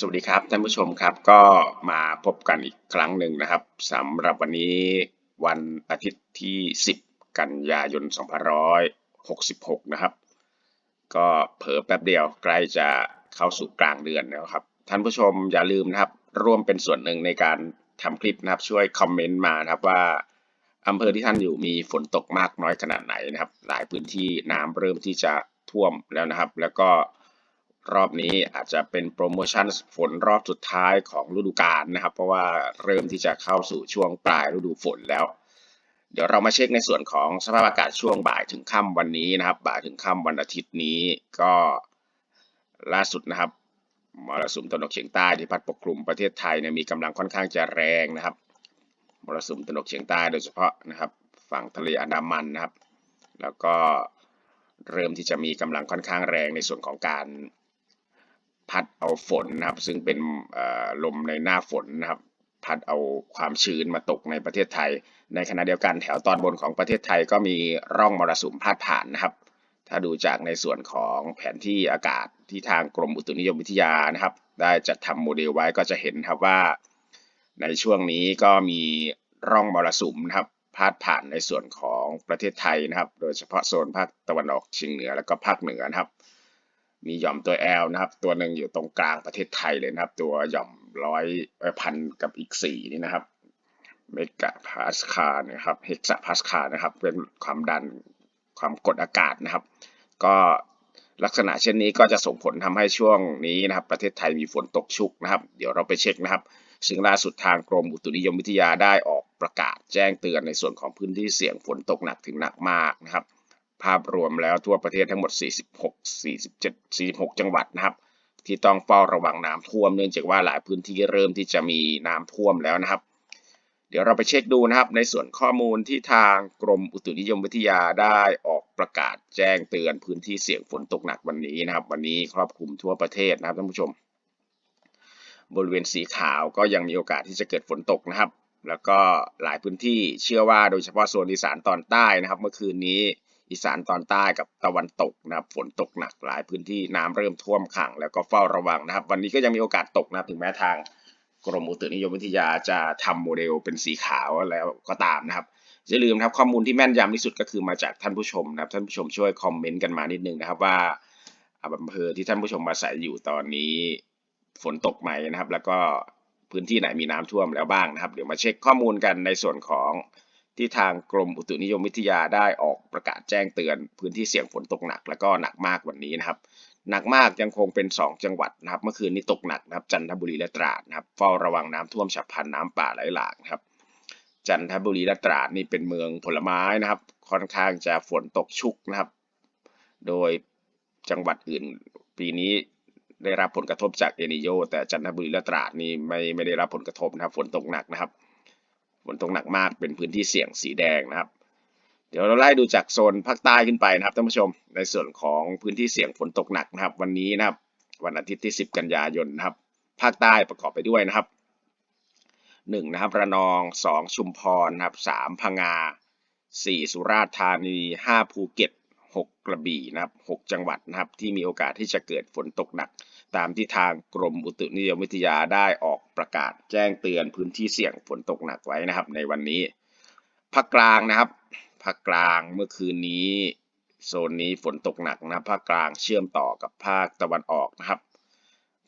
สวัสดีครับท่านผู้ชมครับก็มาพบกันอีกครั้งหนึ่งนะครับสำหรับวันนี้วันอาทิตย์ที่ 10 กันยายน 2566 นะครับ ก็เผลอแป๊บเดียวใกล้จะเข้าสู่กลางเดือนแล้วครับ ท่านผู้ชมอย่าลืมนะครับ ร่วมเป็นส่วนหนึ่งในการทำคลิปนะครับช่วยคอมเมนต์มานะครับว่าอำเภอที่ท่านอยู่มีฝนตกมากน้อยขนาดไหนนะครับ หลายพื้นที่น้ำเริ่มที่จะท่วมแล้วนะครับ แล้วก็ รอบนี้อาจจะเป็นโปรโมชั่นฝนรอบสุดท้ายของฤดูกาลนะครับ เพราะว่าเริ่มที่จะเข้าสู่ช่วงปลายฤดูฝนแล้ว เดี๋ยวเรามาเช็คในส่วนของสภาพอากาศช่วงบ่ายถึงค่ำวันนี้นะครับ บ่ายถึงค่ำวันอาทิตย์นี้ก็ล่าสุดนะครับมรสุมตะวันออกเฉียงใต้ที่พัดปกคลุมประเทศไทยเนี่ยมีกำลังค่อนข้างจะแรงนะครับมรสุมตะวันออกเฉียงใต้โดยเฉพาะนะครับ ฝั่งทะเลอันดามันนะครับ แล้วก็เริ่มที่จะมีกำลังค่อนข้างแรงในส่วนของการ พัดเอาฝนนะครับ ซึ่งเป็นลมในหน้าฝนนะครับ พัดเอาความชื้นมาตกในประเทศไทย ในขณะเดียวกันแถวตอนบนของประเทศไทยก็มีร่องมรสุมพาดผ่านนะครับ ถ้าดูจากในส่วนของแผนที่อากาศที่ทางกรมอุตุนิยมวิทยานะครับ ได้จัดทำโมเดลไว้ก็จะเห็นครับว่า ในช่วงนี้ก็มีร่องมรสุมนะครับพาดผ่านในส่วนของประเทศไทยนะครับ โดยเฉพาะโซนภาคตะวันออกเฉียงเหนือแล้วก็ภาคเหนือนะครับ มีหย่อมตัว L นะครับ ตัวหนึ่งอยู่ตรงกลางประเทศไทยเลยนะครับ ตัวหย่อมร้อยพันกับอีกสี่นี่นะครับเมกะพาสคานะครับเฮกซาพาสคานะครับ เป็นความดันความกดอากาศนะครับ ก็ลักษณะเช่นนี้ก็จะส่งผลทำให้ช่วงนี้นะครับ ประเทศไทยมีฝนตกชุกนะครับ เดี๋ยวเราไปเช็คนะครับ ซึ่งล่าสุดทางกรมอุตุนิยมวิทยาได้ออกประกาศแจ้งเตือนในส่วนของพื้นที่เสี่ยงฝนตกหนักถึงหนักมากนะครับ ภาพรวมแล้วทั่วประเทศทั้งหมด 46 47 46 จังหวัดนะครับ ที่ต้องเฝ้าระวังน้ำท่วมเนื่องจากว่าหลายพื้นที่เริ่มที่จะมีน้ำท่วมแล้วนะครับ เดี๋ยวเราไปเช็คดูนะครับ ในส่วนข้อมูลที่ทางกรมอุตุนิยมวิทยาได้ออกประกาศแจ้งเตือนพื้นที่เสี่ยงฝนตกหนักวันนี้นะครับ วันนี้ครอบคลุมทั่วประเทศนะครับท่านผู้ชม บริเวณสีขาวก็ยังมีโอกาสที่จะเกิดฝนตกนะครับ แล้วก็หลายพื้นที่เชื่อว่าโดยเฉพาะโซนอีสานตอนใต้นะครับ เมื่อคืนนี้ อีสานตอนใต้กับตะวันตกนะครับฝนตกหนักหลายพื้นที่น้ำเริ่มท่วมขัง แล้วก็เฝ้าระวังนะครับ วันนี้ก็ยังมีโอกาสตกนะถึงแม้ทางกรมอุตุนิยมวิทยาจะทำโมเดลเป็นสีขาวแล้วก็ตามนะครับอย่าลืมนะครับข้อมูลที่แม่นยำที่สุดก็คือมาจากท่านผู้ชมนะครับท่านผู้ชมช่วยคอมเมนต์กันมานิดนึงนะครับว่าอำเภอที่ท่านผู้ชมมาใส่อยู่ตอนนี้ฝนตกไหมนะครับ แล้วก็พื้นที่ไหนมีน้ำท่วมแล้วบ้างนะครับ เดี๋ยวมาเช็คข้อมูลกันในส่วนของ ที่ทางกรมอุตุนิยมวิทยาได้ออกประกาศแจ้งเตือน พื้นที่เสี่ยงฝนตกหนัก แล้วก็หนักมากวันนี้นะครับหนักมากยังคงเป็น 2 จังหวัดนะครับเมื่อคืนนี้ตกหนักนะครับจันทบุรีและตราดนะครับเฝ้าระวังน้ำท่วมฉับพลันน้ำป่าไหลหลากนะครับจันทบุรีและตราดนี่เป็นเมืองผลไม้นะครับ ค่อนข้างจะฝนตกชุกนะครับ โดยจังหวัดอื่นปีนี้ได้รับผลกระทบจากเอนิโยแต่จันทบุรีและตราดนี่ไม่ไม่ได้รับผลกระทบนะครับฝนตกหนักนะครับ นตกหนักมากเป็นพื้นที่เสี่ยงสีแดงนะครับ เดี๋ยวเราไล่ดูจากโซนภาคใต้ขึ้นไปนะครับท่านผู้ชม ในส่วนของพื้นที่เสี่ยงฝนตกหนักนะครับ วันนี้นะครับ วันอาทิตย์ที่ 10 กันยายนนะครับ ภาคใต้ประกอบไปด้วยนะครับหนึ่งนะครับระนองสองชุมพรนะครับสามพังงาสี่สุราษฎร์ธานีห้าภูเก็ตหกกระบี่นะครับหกจังหวัดนะครับที่มีโอกาสที่จะเกิดฝนตกหนัก ตามที่ทางกรมอุตุนิยมวิทยาได้ออกประกาศแจ้งเตือนพื้นที่เสี่ยงฝนตกหนักไว้นะครับ ในวันนี้ภาคกลางนะครับภาคกลางเมื่อคืนนี้โซนนี้ฝนตกหนักนะภาคกลางเชื่อมต่อกับภาคตะวันออกนะครับ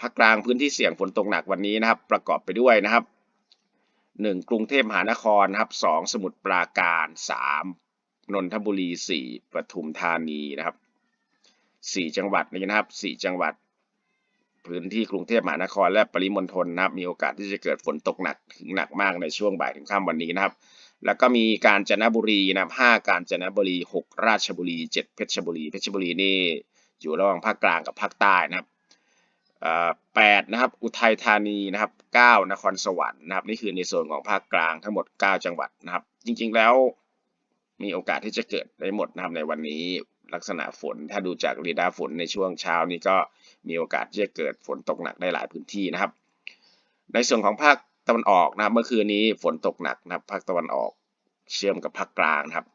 ภาคกลางพื้นที่เสี่ยงฝนตกหนักวันนี้นะครับ ประกอบไปด้วยนะครับหนึ่งกรุงเทพมหานครนะครับสองสมุทรปราการสามนนทบุรีสี่ปทุมธานีนะครับสี่จังหวัดนี้นะครับสี่จังหวัด พื้นที่กรุงเทพมหานครและปริมณฑลนะครับ มีโอกาสที่จะเกิดฝนตกหนักถึงหนักมากในช่วงบ่ายถึงค่ำวันนี้นะครับ แล้วก็มีการจนบุรีนะครับห้าการจนบุรีหกราชบุรีเจ็ดเพชรบุรี เพชรบุรีนี่อยู่ระหว่างภาคกลางกับภาคใต้นะครับแปดนะครับ อุทัยธานีนะครับเก้านครสวรรค์นะครับ นี่คือในส่วนของภาคกลางทั้งหมด 9 จังหวัดนะครับ จริงๆแล้วมีโอกาสที่จะเกิดได้หมดนะครับในวันนี้ ลักษณะฝน ถ้าดูจากเรดาร์ฝนในช่วงเช้านี้ก็มีโอกาสที่จะเกิดฝนตกหนักได้หลายพื้นที่นะครับ ในส่วนของภาคตะวันออกนะครับ เมื่อคืนนี้ฝนตกหนักนะครับ ภาคตะวันออกเชื่อมกับภาคกลางนะครับ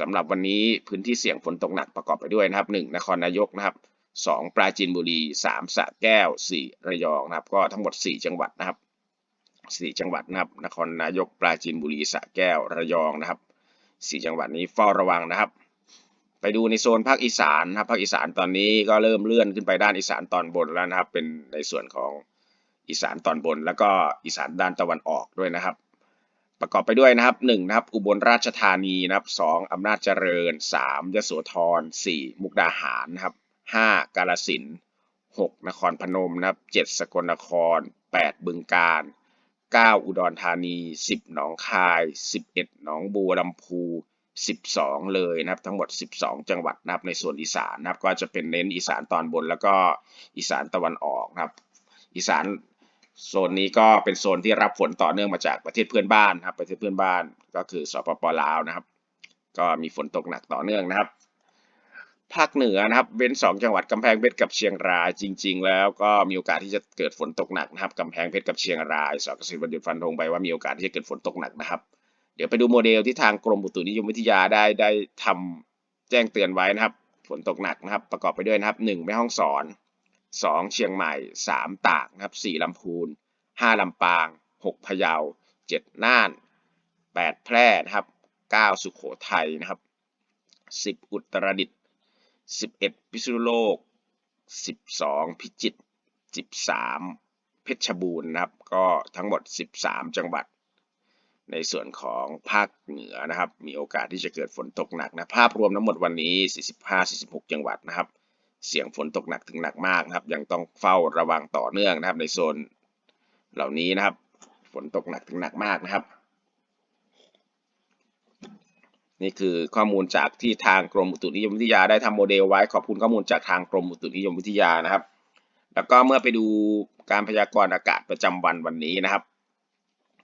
สำหรับวันนี้พื้นที่เสี่ยงฝนตกหนักประกอบไปด้วยนะครับ 1 นครนายกนะครับ 2 ปราจีนบุรี 3สระแก้ว 4 ระยองนะครับ ก็ทั้งหมด 4 จังหวัดนะครับ 4 จังหวัดนะครับ นครนายก ปราจีนบุรีสระแก้ว ระยองนะครับ 4 จังหวัดนี้เฝ้าระวังนะครับ ไปดูในโซนภาคอีสานนะครับภาคอีสานตอนนี้ก็เริ่มเลื่อนขึ้นไปด้านอีสานตอนบนแล้วนะครับ เป็นในส่วนของอีสานตอนบน แล้วก็อีสานด้านตะวันออกด้วยนะครับ ประกอบไปด้วยนะครับหนึ่งนะครับ อุบลราชธานีนะครับสองอำนาจเจริญสามยโสธรสี่มุกดาหารนะครับห้ากาฬสินธุ์หกนครพนมนะครับเจ็ดสกลนครแปดบึงกาฬเก้าอุดรธานีสิบหนองคายสิบเอ็ดหนองบัวลำพู สิบสองเลยนะครับทั้งหมดสิบสองจังหวัดนะครับในส่วนอีสานนะครับก็จะเป็นเน้นอีสานตอนบนแล้วก็อีสานตะวันออกนะครับอีสานโซนนี้ก็เป็นโซนที่รับฝนต่อเนื่องมาจากประเทศเพื่อนบ้านนะครับประเทศเพื่อนบ้านก็คือสปปลาวนะครับ ก็มีฝนตกหนักต่อเนื่องนะครับ ภาคเหนือนะครับเว้นสองจังหวัดกำแพงเพชรกับเชียงรายจริง ๆ แล้วก็มีโอกาสที่จะเกิดฝนตกหนักนะครับกำแพงเพชรกับเชียงรายสกสิบันยุดฟันธงไปว่ามีโอกาสที่จะเกิดฝนตกหนักนะครับ เดี๋ยวไปดูโมเดลที่ทางกรมอุตุนิยมวิทยาได้ได้ทำแจ้งเตือนไว้นะครับ ฝนตกหนักนะครับ ประกอบไปด้วยนะครับหนึ่งแม่ฮ่องสอนสองเชียงใหม่สามตากนะครับสี่ลำพูนห้าลำปางหกพะเยาเจ็ดน่านแปดแพร่นะครับเก้าสุโขทัยนะครับสิบอุตรดิตถ์สิบเอ็ดพิษณุโลกสิบสองพิจิตรสิบสามเพชรบูรณ์นะครับ ก็ทั้งหมดสิบสามจังหวัด ในส่วนของภาคเหนือนะครับ มีโอกาสที่จะเกิดฝนตกหนักนะภาพรวมทั้งหมดวันนี้ 45-46 จังหวัดนะครับ เสี่ยงฝนตกหนักถึงหนักมากนะครับ ยังต้องเฝ้าระวังต่อเนื่องนะครับ ในโซนเหล่านี้นะครับ ฝนตกหนักถึงหนักมากนะครับ นี่คือข้อมูลจากที่ทางกรมอุตุนิยมวิทยาได้ทำโมเดลไว้ขอบคุณข้อมูลจากทางกรมอุตุนิยมวิทยานะครับ แล้วก็เมื่อไปดูการพยากรณ์อากาศประจำวันวันนี้นะครับ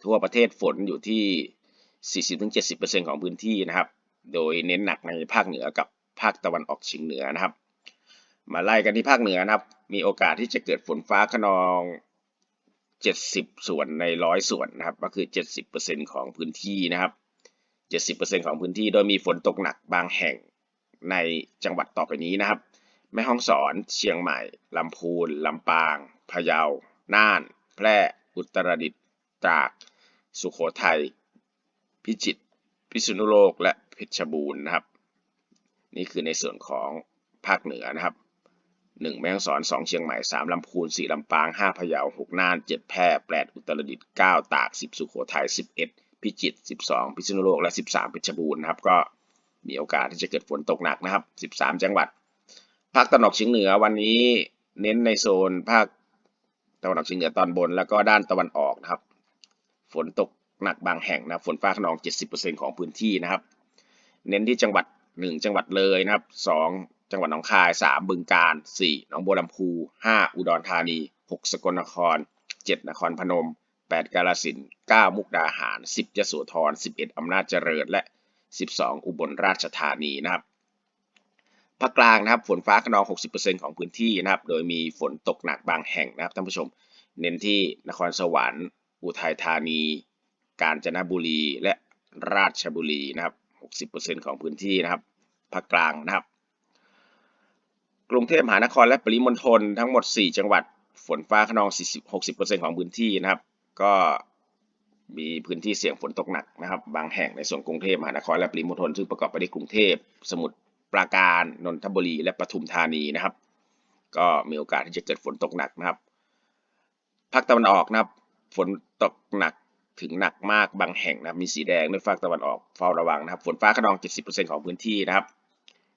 ทั่วประเทศฝนอยู่ที่ 40-70%ของพื้นที่นะครับ โดยเน้นหนักในภาคเหนือกับภาคตะวันออกเฉียงเหนือนะครับ มาไล่กันที่ภาคเหนือนะครับ มีโอกาสที่จะเกิดฝนฟ้าขนอง 70 ส่วนในร้อยส่วนนะครับ ก็คือ 70%ของพื้นที่นะครับ 70%ของพื้นที่ โดยมีฝนตกหนักบางแห่งในจังหวัดต่อไปนี้นะครับ แม่ฮ่องสอน เชียงใหม่ ลำพูน ลำปาง พะเยา น่าน แพร่ อุตรดิตถ์ ตราด สุโขทัย พิจิตร พิษณุโลก และเพชรบูรณ์นะครับ นี่คือในส่วนของภาคเหนือนะครับ 1 แม่ฮ่องสอน 2 เชียงใหม่ 3 ลำพูน 4 ลำปาง 5 พะเยา 6 น่าน 7 แพร่ 8 อุตรดิตถ์ 9 ตาก 10 สุโขทัย 11 พิจิตร 12 พิษณุโลก และ 13 เพชรบูรณ์นะครับ ก็มีโอกาสที่จะเกิดฝนตกหนักนะครับ 13 จังหวัด ภาคตะวันออกเฉียงเหนือวันนี้เน้นในโซนภาคตะวันออกเฉียงเหนือตอนบน แล้วก็ด้านตะวันออกนะครับ ฝนตกหนักบางแห่งนะฝนฟ้าขนอง 70%ของพื้นที่นะครับ เน้นที่จังหวัด 1 จังหวัดเลยนะครับ 2 จังหวัดหนองคาย 3 บึงกาฬ4หนองบัวลำพู 5 อุดรธานี 6 สกลนคร 7 นครพนม 8 กาฬสินธุ์9มุกดาหาร 10ยโสธร 11 อำนาจเจริญ และ 12 อุบลราชธานีนะครับภาคกลางนะครับฝนฟ้าขนอง 60%ของพื้นที่นะครับ โดยมีฝนตกหนักบางแห่งนะครับท่านผู้ชม เน้นที่นครสวรรค์ อุทัยธานี กาญจนบุรี และราชบุรีนะครับ 60%ของพื้นที่นะครับ ภาคกลางนะครับ กรุงเทพมหานครและปริมณฑลทั้งหมด 4 จังหวัด ฝนฟ้าขนอง 40 60%ของพื้นที่นะครับ ก็มีพื้นที่เสี่ยงฝนตกหนักนะครับ บางแห่งในส่วนกรุงเทพมหานครและปริมณฑลซึ่งประกอบไปด้วยกรุงเทพ สมุทรปราการ นนทบุรี และปทุมธานีนะครับ ก็มีโอกาสที่จะเกิดฝนตกหนักนะครับ ภาคตะวันออกนะครับ ฝนตกหนักถึงหนักมากบางแห่งนะมีสีแดงด้วยภาคตะวันออกเฝ้าระวังนะครับ ฝนฟ้าขนอง 70%ของพื้นที่นะครับ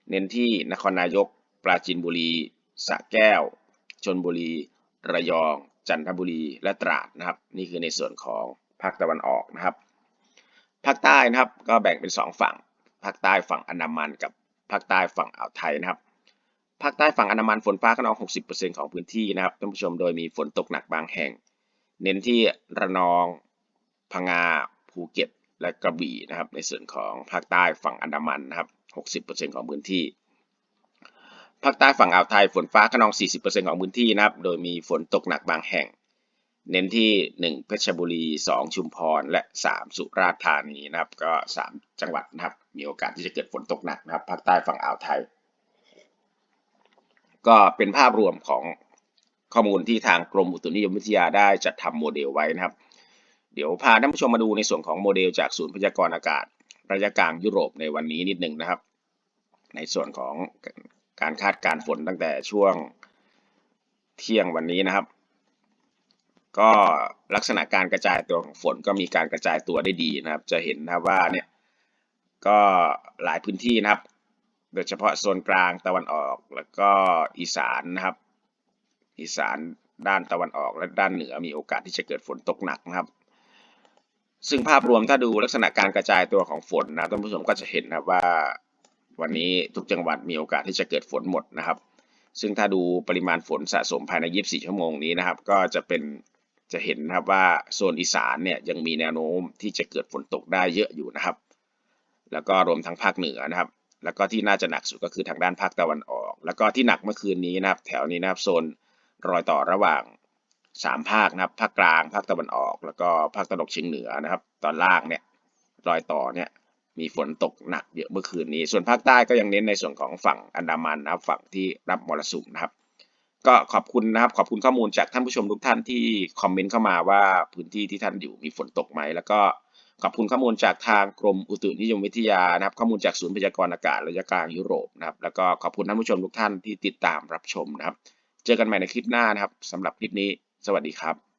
เน้นที่นครนายก ปราจีนบุรีสระแก้วชลบุรี ระยอง จันทบุรีและตราดนะครับ นี่คือในส่วนของภาคตะวันออกนะครับภาคใต้นะครับก็แบ่งเป็น 2 ฝั่งภาคใต้ฝั่งอันดามันกับภาคใต้ฝั่งอ่าวไทยนะครับภาคใต้ฝั่งอันดามันฝนฟ้าขนอง 60%ของพื้นที่นะครับท่านผู้ชมโดยมีฝนตกหนักบางแห่ง เน้นที่ระนอง พังงา ภูเก็ต และกระบี่นะครับ ในส่วนของภาคใต้ฝั่งอันดามันนะครับ 60%ของพื้นที่ ภาคใต้ฝั่งอ่าวไทยฝนฟ้าขนอง 40%ของพื้นที่นะครับ โดยมีฝนตกหนักบางแห่ง เน้นที่ 1 เพชรบุรี 2 ชุมพร และ 3 สุราษฎร์ธานีนะครับ ก็ 3 จังหวัดนะครับ มีโอกาสที่จะเกิดฝนตกหนักนะครับ ภาคใต้ฝั่งอ่าวไทย ก็เป็นภาพรวมของ ข้อมูลที่ทางกรมอุตุนิยมวิทยาได้จัดทำโมเดลไว้นะครับ เดี๋ยวพาท่านผู้ชมมาดูในส่วนของโมเดลจากศูนย์พยากรณ์อากาศระยะกลางยุโรปในวันนี้นิดหนึ่งนะครับ ในส่วนของการคาดการฝนตั้งแต่ช่วงเที่ยงวันนี้นะครับ ก็ลักษณะการกระจายตัวของฝนก็มีการกระจายตัวได้ดีนะครับ จะเห็นนะว่าเนี่ยก็หลายพื้นที่นะครับ โดยเฉพาะโซนกลางตะวันออกแล้วก็อีสานนะครับ อีสานด้านตะวันออกและด้านเหนือมีโอกาสที่จะเกิดฝนตกหนักนะครับ ซึ่งภาพรวมถ้าดูลักษณะการกระจายตัวของฝนนะท่านผู้ชมก็จะเห็นนะว่าวันนี้ทุกจังหวัดมีโอกาสที่จะเกิดฝนหมดนะครับ ซึ่งถ้าดูปริมาณฝนสะสมภายใน 24 ชั่วโมงนี้นะครับ ก็จะเป็นจะเห็นนะครับว่าโซนอีสานเนี่ยยังมีแนวโน้มที่จะเกิดฝนตกได้เยอะอยู่นะครับ แล้วก็รวมทั้งภาคเหนือนะครับ แล้วก็ที่น่าจะหนักสุดก็คือทางด้านภาคตะวันออก แล้วก็ที่หนักเมื่อคืนนี้นะครับ แถวนี้นะครับโซน รอยต่อระหว่างสามภาคนะครับภาคกลางภาคตะวันออก แล้วก็ภาคตะวันออกเฉียงเหนือนะครับ ตอนล่างเนี่ยรอยต่อเนี่ยมีฝนตกหนักเยอะเมื่อคืนนี้ ส่วนภาคใต้ก็ยังเน้นในส่วนของฝั่งอันดามันนะครับฝั่งที่รับมรสุมนะครับ ก็ขอบคุณนะครับขอบคุณข้อมูลจากท่านผู้ชมทุกท่านที่คอมเมนต์เข้ามาว่าพื้นที่ที่ท่านอยู่มีฝนตกไหมแล้วก็ขอบคุณข้อมูลจากทางกรมอุตุนิยมวิทยานะครับ ข้อมูลจากศูนย์พยากรณ์อากาศระยะกลางยุโรปนะครับ แล้วก็ขอบคุณท่านผู้ชมทุกท่านที่ติดตามรับชมนะครับ เจอกันใหม่ในคลิปหน้านะครับสำหรับคลิปนี้ สวัสดีครับ